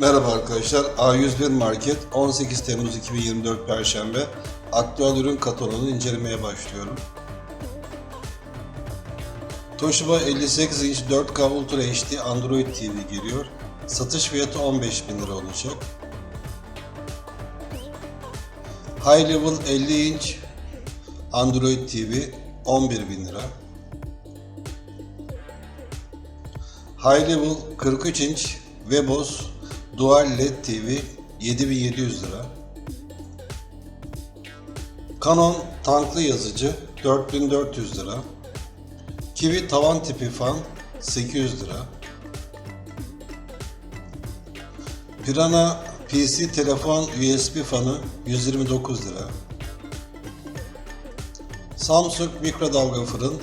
Merhaba arkadaşlar. A101 Market 18 Temmuz 2024 Perşembe aktüel ürün kataloğunu incelemeye başlıyorum. Toshiba 58 inç 4K Ultra HD Android TV geliyor. Satış fiyatı 15 bin lira olacak. High Level 50 inç Android TV 11 bin lira. High Level 43 inç Webos Dual LED TV 7700 lira. Canon tanklı yazıcı 4400 lira. Kiwi tavan tipi fan 800 lira. Pirana PC telefon USB fanı 129 lira. Samsung mikrodalga fırın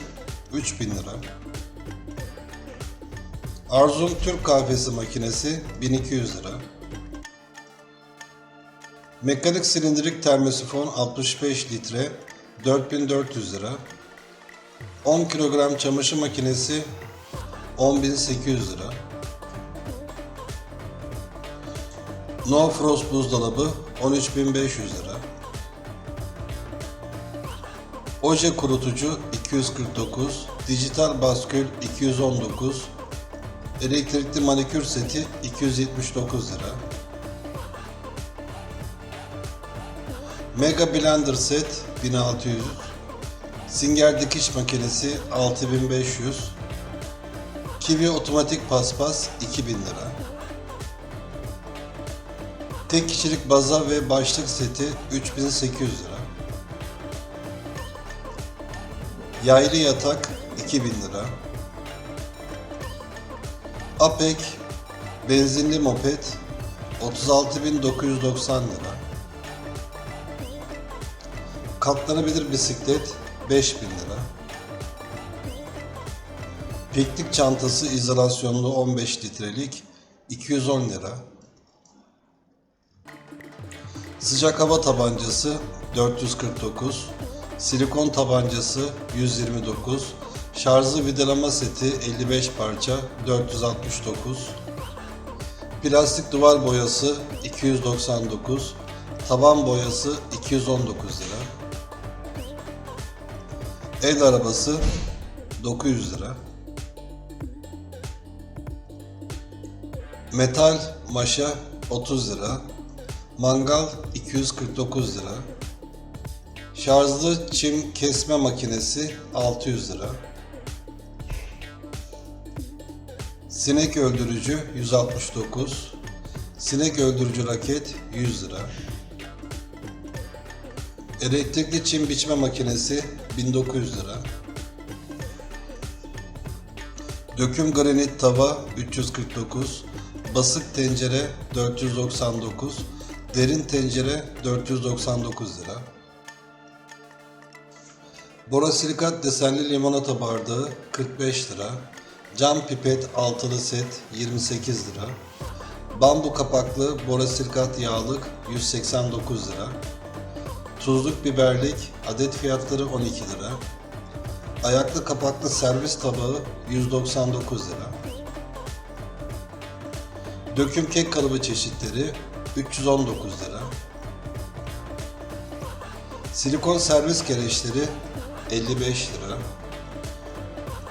3000 lira. Arzum Türk kahvesi makinesi 1200 lira. Mekanik silindirik termosifon 65 litre 4400 lira. 10 kilogram çamaşır makinesi 10.800 lira. No Frost buzdolabı 13.500 lira. Oje kurutucu 249, dijital baskül 219, Elektrikli manikür seti 279 lira. Mega Blender set 1600. Singer dikiş makinesi 6500. Kiwi otomatik paspas 2000 lira. Tek kişilik baza ve başlık seti 3800 lira. Yaylı yatak 2000 lira. Apek benzinli moped 36.990 lira. Katlanabilir bisiklet 5000 lira. Piknik çantası izolasyonlu 15 litrelik 210 lira. Sıcak hava tabancası 449, silikon tabancası 129, şarjlı vidalama seti 55 parça 469, plastik duvar boyası 299, taban boyası 219 lira, el arabası 900 lira, metal maşa 30 lira, mangal 249 lira, şarjlı çim kesme makinesi 600 lira, sinek öldürücü 169, sinek öldürücü raket 100 lira, elektrikli çim biçme makinesi 1900 lira, döküm granit tava 349, basık tencere 499, derin tencere 499 lira. Borosilikat desenli limonata bardağı 45 lira. Cam pipet altılı set 28 lira. Bambu kapaklı borosilikat yağlık 189 lira. Tuzluk biberlik adet fiyatları 12 lira. Ayaklı kapaklı servis tabağı 199 lira. Döküm kek kalıbı çeşitleri 319 lira. Silikon servis gereçleri 55 lira.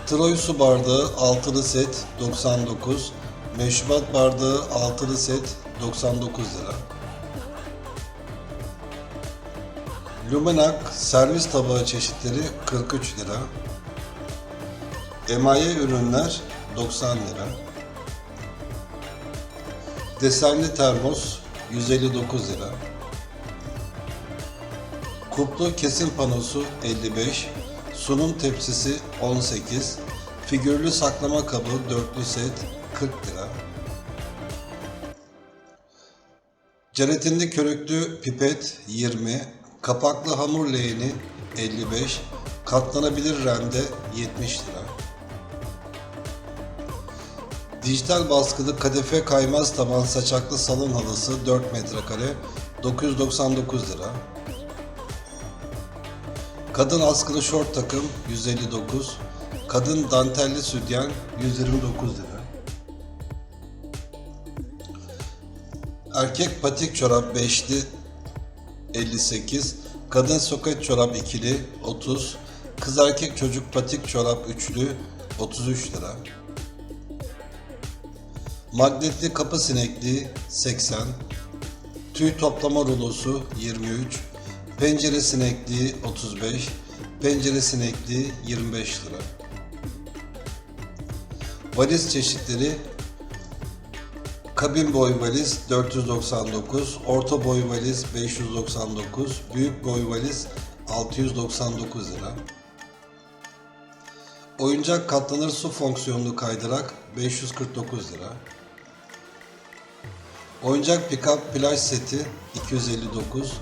Troy su bardağı altılı set 99. Meşrubat bardağı altılı set 99 lira. Lumenak servis tabağı çeşitleri 43 lira. Emaye ürünler 90 lira. Desenli termos 159 lira. Kuplu kesim panosu 55, sunum tepsisi 18, figürlü saklama kabı dörtlü set 40 lira. Jelatinli körüklü pipet 20, kapaklı hamur leğeni 55, katlanabilir rende 70 lira. Dijital baskılı kadife kaymaz taban saçaklı salon halısı 4 metrekare 999 lira. Kadın askılı şort takım 159, kadın dantelli sütyen 129 lira. Erkek patik çorap beşli 58, kadın soket çorap ikili 30, kız erkek çocuk patik çorap üçlü 33 lira. Magnetli kapı sinekliği 80, tüy toplama rulosu 23, pencere sinekliği 35, pencere sinekliği 25 lira. Valiz çeşitleri Kabin boy valiz 499, orta boy valiz 599, büyük boy valiz 699 lira. Oyuncak katlanır su fonksiyonlu kaydırak 549 lira. Oyuncak pikap plaj seti 259,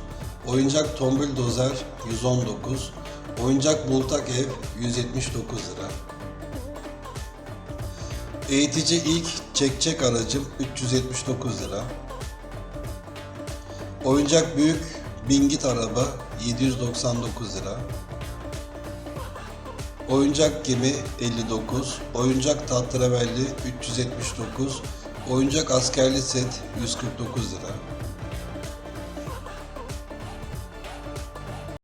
oyuncak tombul dozer 119, oyuncak bultak ev 179 lira. Eğitici ilk çek-çek aracım 379 lira. Oyuncak büyük bingit araba 799 lira. Oyuncak gemi 59, oyuncak tahterevalli 379, oyuncak askerli set 149 lira.